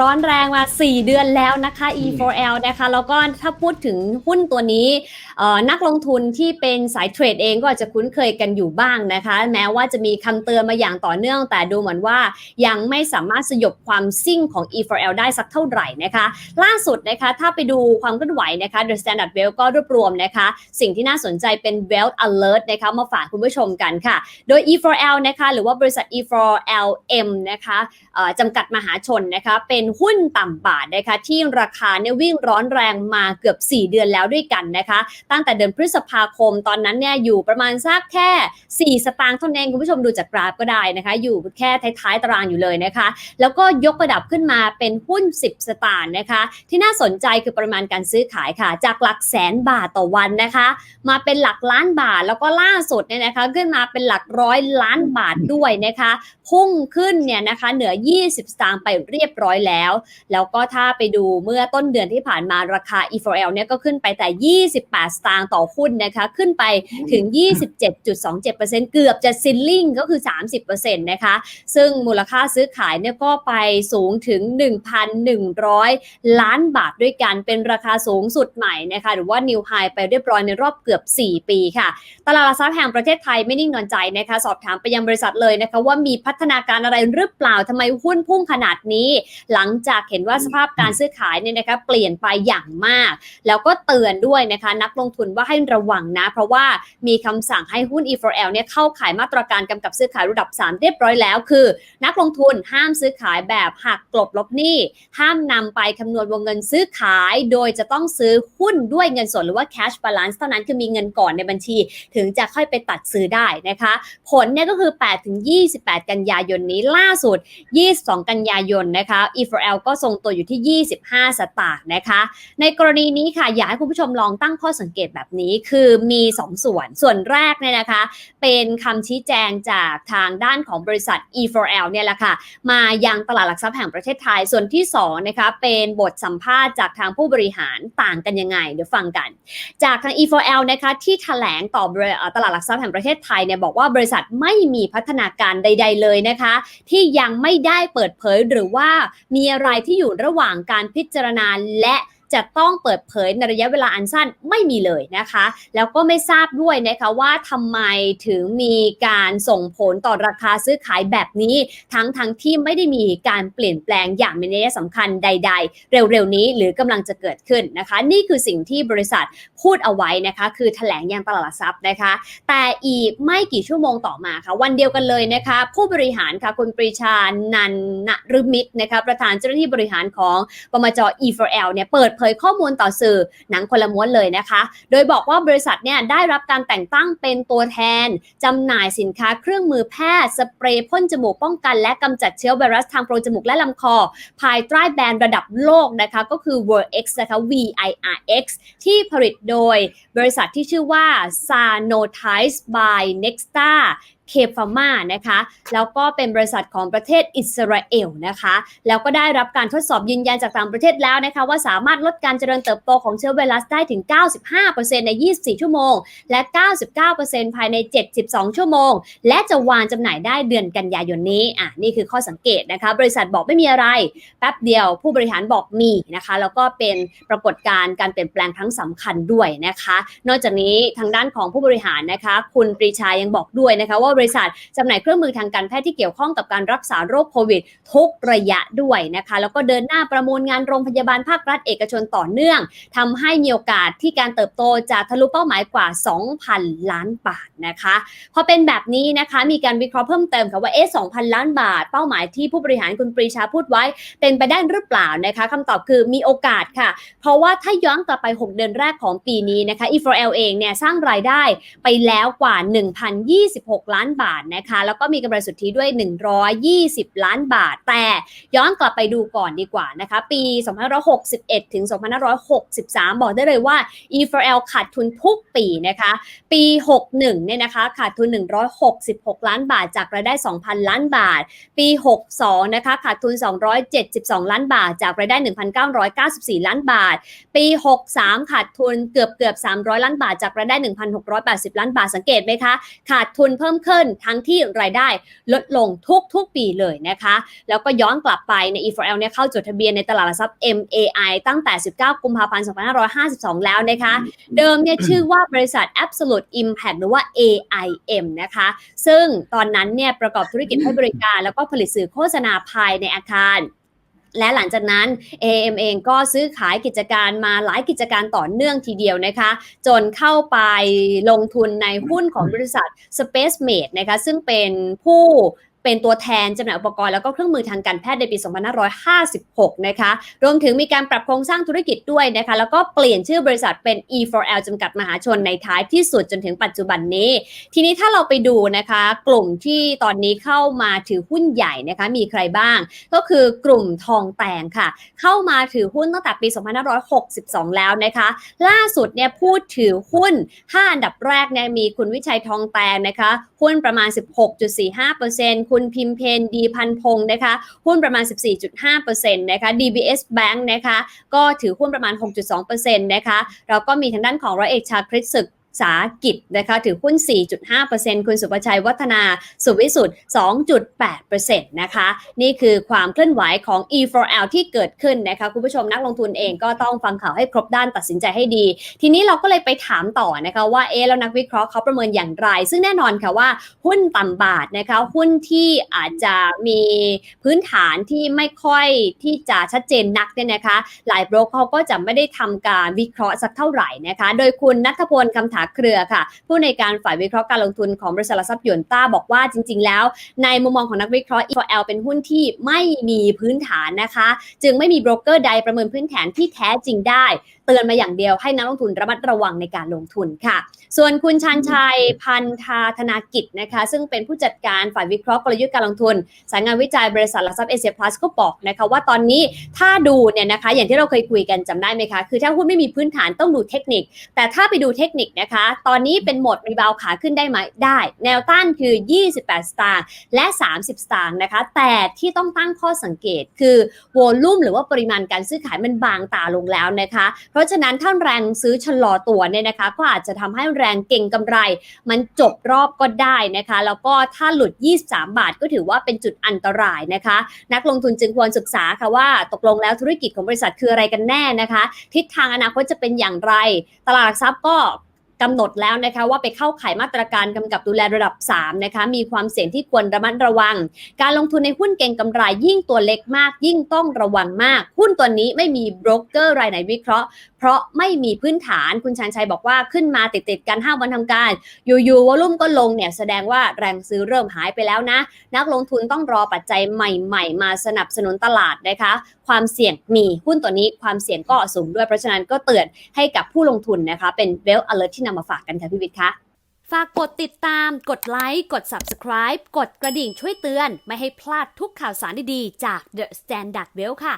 ร้อนแรงมา 4 เดือนแล้วนะคะ E4L นะคะแล้วก็ถ้าพูดถึงหุ้นตัวนี้เอ่อนักลงทุนที่เป็นสายเทรดเองก็อาจจะคุ้นเคยกันอยู่บ้างนะคะ แม้ว่าจะมีคำเตือนมาอย่างต่อเนื่อง แต่ดูเหมือนว่ายังไม่สามารถสยบความซิ่งของ E4L ได้สักเท่าไหร่นะคะ ล่าสุดนะคะถ้าไปดูความเคลื่อนไหวนะคะ The Standard Well ก็รวบรวมนะคะ สิ่งที่น่าสนใจเป็น Wealth Alert นะคะมาฝากคุณผู้ชมกันค่ะ โดย E4L นะคะหรือว่าบริษัท E4LM นะคะเอ่อจำกัดมหาชนนะคะเป็นหุ้นต่ำบาทนะคะ ที่ราคาเนี่ยวิ่งร้อนแรงมาเกือบ 4 เดือนแล้วด้วยกันนะคะ ตั้งแต่เดือนพฤษภาคมตอนนั้นเนี่ยอยู่ประมาณสักแค่ 4 สตางค์เท่านั้นเองคุณผู้ชมดูจากกราฟก็ได้นะคะ อยู่แค่ท้ายๆตารางอยู่เลยนะคะ แล้วก็ยกระดับขึ้นมาเป็นหุ้น 10 สตางค์นะคะ ที่น่าสนใจคือปริมาณการซื้อขายค่ะ จากหลักแสนบาทต่อวันนะคะ มาเป็นหลักล้านบาทแล้วก็ล่าสุดเนี่ยนะคะขึ้นมาเป็นหลักร้อยล้านบาทด้วยนะคะ พุ่งขึ้นเนี่ยนะคะเหนือ 20 สตางค์ไปเรียบร้อยแล้วแล้วก็ถ้าไปดูเมื่อต้นเดือนที่ผ่านมาราคา E4L เนี่ยก็ขึ้นไปแต่ 28 สตางค์ต่อหุ้นนะคะ ขึ้นไปถึง 27.27%เกือบจะซิลลิงก็คือ 30%นะคะ ซึ่งมูลค่าซื้อขายเนี่ยก็ไปสูงถึง 1,100 ล้านบาทด้วยกัน เป็นราคาสูงสุดใหม่นะคะ หรือว่านิวไฮไปเรียบร้อยในรอบเกือบ 4 ปีค่ะ ตลาดหลักทรัพย์แห่งประเทศไทยไม่นิ่งนอนใจนะคะ สอบถามไปยังบริษัทเลยนะคะ ว่ามีพัฒนาการอะไรหรือเปล่าทำไมหุ้นพุ่งขนาดนี้ หลังจากเห็นว่าสภาพการซื้อขายเนี่ยนะคะเปลี่ยนไปอย่างมาก แล้วก็เตือนด้วยนะคะนักลงทุนว่าให้ระวังนะ เพราะว่ามีคำสั่งให้หุ้น E4L เนี่ยเข้าขายมาตรการกำกับซื้อขายระดับ 3 เรียบร้อยแล้ว คือ นักลงทุนห้ามซื้อขายแบบหักกลบลบหนี้ ห้ามนำไปคำนวณวงเงินซื้อขาย โดยจะต้องซื้อหุ้นด้วยเงินสดหรือว่า cash balance เท่านั้นคือมีเงินก่อนในบัญชี ถึงจะค่อยไปตัดซื้อได้นะคะ ผลเนี่ยก็คือ8ถึง28 กันยายนนี้ล่าสุด 22 กันยายนนะคะ E4L ก็ทรงตัวอยู่ที่ 25 สตางค์นะคะ ในกรณีนี้ค่ะอยากให้คุณผู้ชมลองตั้งข้อสังเกตแบบนี้ คือมี 2 ส่วน ส่วนแรกเนี่ยนะคะ เป็นคำชี้แจงจากทางด้านของบริษัท E4L เนี่ยแหละค่ะ มายังตลาดหลักทรัพย์แห่งประเทศไทย ส่วนที่2นะคะเป็นบทสัมภาษณ์จากทางผู้บริหารต่างกันยังไง เดี๋ยวฟังกัน จากทาง E4L นะคะที่แถลงต่อบริเอ่อตลาดหลักทรัพย์แห่งประเทศไทยเนี่ยบอกว่าบริษัทไม่มีพัฒนาการใด ๆ เลยนะคะ ที่ยังไม่ได้เปิดเผยหรือว่ามีอะไรที่อยู่ระหว่างการพิจารณาและ จะต้องเปิดเผยในระยะเวลาอันสั้นไม่มีเลยนะคะ แล้วก็ไม่ทราบด้วยนะคะว่าทำไมถึงมีการส่งผลต่อราคาซื้อขายแบบนี้ ทั้งทั้งที่ไม่ได้มีการเปลี่ยนแปลงอย่างมีนัยสำคัญใด ๆ เร็วๆนี้หรือกำลังจะเกิดขึ้นนะคะ นี่คือสิ่งที่บริษัทพูดเอาไว้นะคะ คือแถลงยังตลาดหลักทรัพย์นะคะ แต่อีกไม่กี่ชั่วโมงต่อมาค่ะ วันเดียวกันเลยนะคะ ผู้บริหารค่ะคุณปรีชานันนฤมิตรนะคะประธานเจ้าหน้าที่บริหารของปมจ E4L เนี่ยเปิดเผยข้อมูลต่อสื่อหนังคนละม้วนเลยนะคะ โดยบอกว่าบริษัทเนี่ยได้รับการแต่งตั้งเป็นตัวแทนจำหน่ายสินค้าเครื่องมือแพทย์ สเปรย์พ่นจมูกป้องกันและกำจัดเชื้อไวรัสทางโพรงจมูกและลำคอ ภายใต้แบรนด์ระดับโลกนะคะก็คือ Virx นะคะ VIRX ที่ผลิตโดยบริษัทที่ชื่อว่า Sanotize by Nexta เคฟามานะคะ แล้วก็เป็นบริษัทของประเทศอิสราเอลนะคะ แล้วก็ได้รับการทดสอบยืนยันจากต่างประเทศแล้วนะคะ ว่าสามารถลดการเจริญเติบโตของเชื้อไวรัสได้ถึง 95%ใน 24 ชั่วโมง และ 99%ภายใน 72 ชั่วโมง และจะวางจำหน่ายได้เดือนกันยายนนี้ อะ นี่คือข้อสังเกตนะคะ บริษัทบอกไม่มีอะไร แป๊บเดียวผู้บริหารบอกมีนะคะ แล้วก็เป็นปรากฏการณ์การเปลี่ยนแปลงครั้งสำคัญด้วยนะคะ นอกจากนี้ทางด้านของผู้บริหารนะคะ คุณปรีชายังบอกด้วยนะคะว่าบริษัทจำหน่ายเครื่องมือทางการแพทย์ที่เกี่ยวข้องกับการรักษาโรคโควิดทุกระยะด้วยนะคะ แล้วก็เดินหน้าประมูลงานโรงพยาบาลภาครัฐเอกชนต่อเนื่องทำให้มีโอกาสที่การเติบโตจะทะลุเป้าหมายกว่า 2,000 ล้านบาทนะคะพอเป็นแบบนี้นะคะมีการวิเคราะห์เพิ่มเติมค่ะว่าเอ๊ะ2,000 ล้านบาท เป้าหมายที่ผู้บริหารคุณปรีชาพูดไว้ เป็นไปได้หรือเปล่านะคะคำตอบคือมีโอกาสค่ะ เพราะว่าถ้าย้อนกลับไป 6 เดือนแรกของปีนี้นะคะ E4L เองเนี่ยสร้างรายได้ไปแล้วกว่า 1,026 ล้านานบาทนะคะ แล้วก็มีกำไรสุทธิด้วย 120 ล้านบาท แต่ย้อนกลับไปดูก่อนดีกว่านะคะ ปี 2561 ถึง 2563 บอกได้เลยว่า E4L ขาดทุนทุกปีนะคะ ปี 61 เนี่ยนะคะ ขาดทุน 166 ล้านบาท จากรายได้ 2,000 ล้านบาท ปี 62 นะคะ ขาดทุน 272 ล้านบาท จากรายได้ 1,994 ล้านบาท ปี 63 ขาดทุนเกือบเกือบ 300 ล้านบาท จากรายได้ 1,680 ล้านบาท สังเกตไหมคะ ขาดทุนเพิ่มขึ้นทิลทั้งที่รายได้ลดลงทุกๆ ปีเลยนะคะ แล้วก็ย้อนกลับไปใน E4L เนี่ยเข้าจดทะเบียนในตลาดหลักทรัพย์ MAI ตั้งแต่ 19 กุมภาพันธ์ 2552 แล้วนะคะ เดิมเนี่ยชื่อว่าบริษัท Absolute Impact หรือว่า AIM นะคะ ซึ่งตอนนั้นเนี่ยประกอบธุรกิจให้บริการแล้วก็ผลิตสื่อโฆษณาภายในอาคาร และหลังจากนั้น AM เองก็ซื้อขายกิจการมาหลายกิจการต่อเนื่องทีเดียวนะคะ จนเข้าไปลงทุนในหุ้นของบริษัท SpaceMate นะคะซึ่งเป็นผู้ เป็นตัวแทนจำหน่ายอุปกรณ์แล้วก็เครื่องมือทางการแพทย์ในปี 2556 นะคะ รวมถึงมีการปรับโครงสร้างธุรกิจด้วยนะคะ แล้วก็เปลี่ยนชื่อบริษัทเป็น E4L จำกัดมหาชนในท้ายที่สุดจนถึงปัจจุบันนี้ ทีนี้ถ้าเราไปดูนะคะ กลุ่มที่ตอนนี้เข้ามาถือหุ้นใหญ่นะคะ มีใครบ้าง ก็คือกลุ่มทองแตงค่ะ เข้ามาถือหุ้นตั้งแต่ปี 2562 แล้วนะคะ ล่าสุดเนี่ยพูดถือหุ้น 5 อันดับแรกเนี่ยมีคุณวิชัยทองแตงนะคะ หุ้นประมาณ 16.45%คุณุณพิมเพนดีพันพงศ์นะคะหุ้นประมาณ 14.5%นะคะ DBS Bank นะคะก็ถือหุ้นประมาณ 6.2%นะคะแล้วก็มีทางด้านของร้อยเอกชาคริตศึก ษากิจนะคะถือหุ้น 4.5%คุณสุประชัยวัฒนาสุวิสุทธ์2.8%นะคะ นี่คือความเคลื่อนไหวของ E4L ที่เกิดขึ้นนะคะ คุณผู้ชมนักลงทุนเองก็ต้องฟังข่าวให้ครบด้านตัดสินใจให้ดี ทีนี้เราก็เลยไปถามต่อนะคะว่าเอ๊แล้วนักวิเคราะห์เขาประเมินอย่างไร ซึ่งแน่นอนค่ะว่าหุ้นต่ำบาทนะคะหุ้นที่อาจจะมีพื้นฐานที่ไม่ค่อยที่จะชัดเจนนักเนี่ยนะคะ หลายโบรกเขาก็จะไม่ได้ทำการวิเคราะห์สักเท่าไหร่นะคะ โดยคุณนัทพลคำถาเครือค่ะ ผู้ในการฝ่ายวิเคราะห์การลงทุนของบริษัทหลักทรัพย์ยวนต้าบอกว่าจริง ๆ แล้ว ในมุมมองของนักวิเคราะห์ EOL เป็นหุ้นที่ไม่มีพื้นฐานนะคะ จึงไม่มีโบรกเกอร์ใดประเมินพื้นฐานที่แท้จริงได้ เตือนมาอย่างเดียวให้นักลงทุนระมัดระวังในการลงทุนค่ะ ส่วนคุณชันชัยพันธาธนากิจนะคะ ซึ่งเป็นผู้จัดการฝ่ายวิเคราะห์กลยุทธ์การลงทุน สายงานวิจัยบริษัทหลักทรัพย์เอเชียพลัสก็บอกนะคะว่าตอนนี้ถ้าดูเนี่ยนะคะ อย่างที่เราเคยคุยกันจำได้ไหมคะ คือถ้าหุ้นไม่มีพื้นฐานต้องดูเทคนิค แต่ถ้าไปดูเทคนิคนะคะ ตอนนี้เป็นโหมดรีบาวขาขึ้นได้ไหมได้ แนวต้านคือ 28 สตางค์และ 30 สตางค์นะคะ แต่ที่ต้องตั้งข้อสังเกตคือโวลุ่มหรือว่าปริมาณการซื้อขายมันบางตาลงแล้วนะคะเพราะฉะนั้นถ้าแรงซื้อชะลอตัวเนี่ยนะคะ ก็อาจจะทำให้แรงเก่งกำไร มันจบรอบก็ได้นะคะ แล้วก็ถ้าหลุด 23 บาทก็ถือว่าเป็นจุดอันตรายนะคะ นักลงทุนจึงควรศึกษาค่ะว่าตกลงแล้วธุรกิจของบริษัทคืออะไรกันแน่นะคะ ทิศทางอนาคตจะเป็นอย่างไร ตลาดหลักทรัพย์ก็ กำหนดแล้วนะคะว่าไปเข้าข่ายมาตรการกำกับดูแลระดับ3นะคะมีความเสี่ยงที่ควรระมัดระวัง การลงทุนในหุ้นเก่งกำไรยิ่งตัวเล็กมาก ยิ่งต้องระวังมาก หุ้นตัวนี้ไม่มีบรกเกอร์รายไหนวิเคราะห์ เพราะไม่มีพื้นฐานคุณชันชัยบอกว่าขึ้นมาติดติดกัน5วันทำการ อยู่ๆวอลุ่มก็ลงเนี่ยแสดงว่าแรงซื้อเริ่มหายไปแล้วนะ นักลงทุนต้องรอปัจจัยใหม่ ๆ มาสนับสนุนตลาดนะคะ ความเสี่ยงมีหุ้นตัวนี้ความเสี่ยงก็สูงด้วยเพราะฉะนั้นก็เตือนให้กับผู้ลงทุนนะคะเป็นเวล alert ที่นำมาฝากกันค่ะพี่วิทย์คะฝากกดติดตาม กดไลค์ กด subscribe กดกระดิ่งช่วยเตือน ไม่ให้พลาดทุกข่าวสารดีๆ จาก The Standard Well ค่ะ